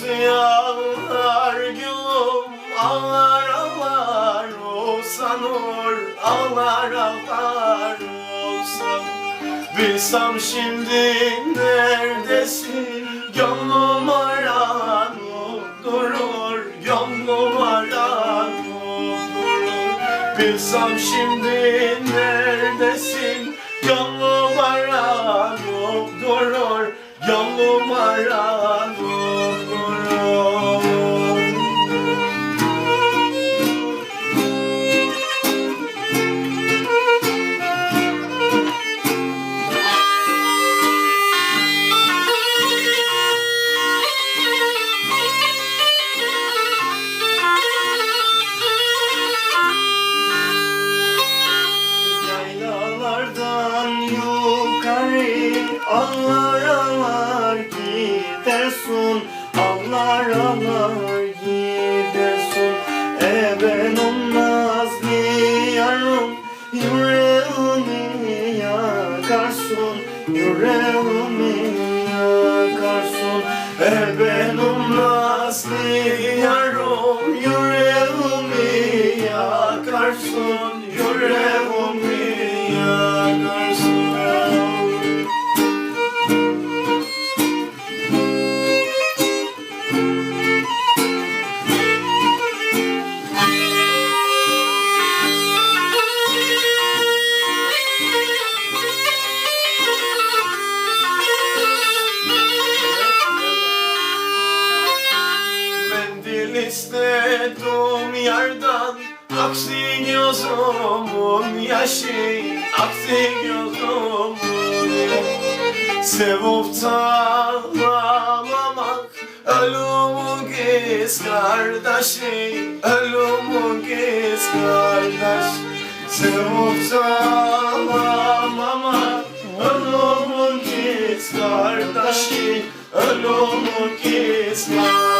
Gözü yağlar gülüm ağlar ağlar olsan or ağlar ağlar olsan. Bilsem şimdi neredesin? Gönlüm aran durur gönlüm aran durur. Bilsem şimdi neredesin? Gönlüm yukarı ağlar ağlar gidersun Ağlar ağlar gidersun E ben o nazlı yarım Yüreğimi yakarsın Yüreğimi yakarsın. E ben o nazlı yarım Yüreğimi yakarsın Yüreğimi istedim yardan Aksi gözümün yaşı Aksi gözümün. Sevip ağlamak Ölümün kız kardeşi Ölümün kız kardeş Sevip ağlamamak Ölümün kız kardeşi Ölümün kız kardeş